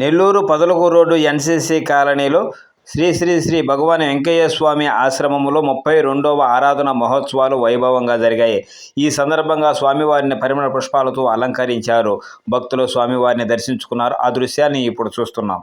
Nellore Padalakuru road NCC కాలనీలో శ్రీ శ్రీ శ్రీ భగవాన్ వెంకయ్య స్వామి ఆశ్రమంలో ముప్పై రెండవ ఆరాధన మహోత్సవాలు వైభవంగా జరిగాయి. ఈ సందర్భంగా స్వామివారిని పరిమళ పుష్పాలతో అలంకరించారు. భక్తులు స్వామివారిని దర్శించుకున్నారు. ఆ దృశ్యాన్ని ఇప్పుడు చూస్తున్నాం.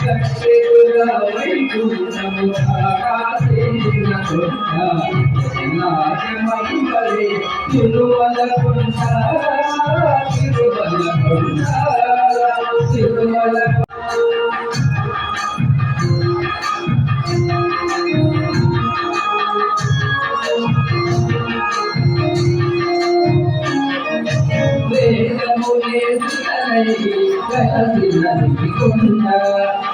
ఎకరమణ గోవింద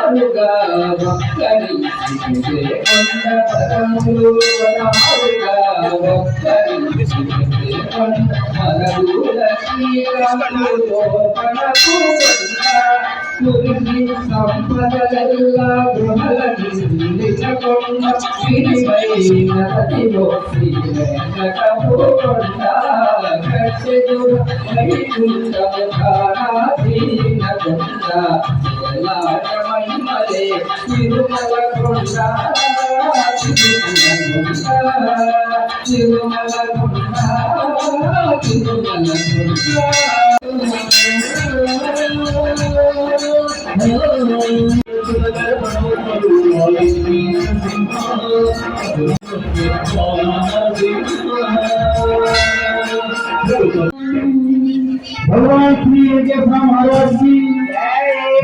వరాలుగా భక్తని కొండ వరములు వరాలుగా భక్తని కొండ మరూల శ్రీరాములో పడకు శ్రీ వెంకటపు కట్టెదు వైకుంఠము ధారాధీన కొండ. మహిమలే తిరుమల కొండ తిరుమల కొండ తిరుమల కొండ తిరుమల भगवान श्री वेंकटेश्वर महाराज की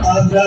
కలియుగమంతా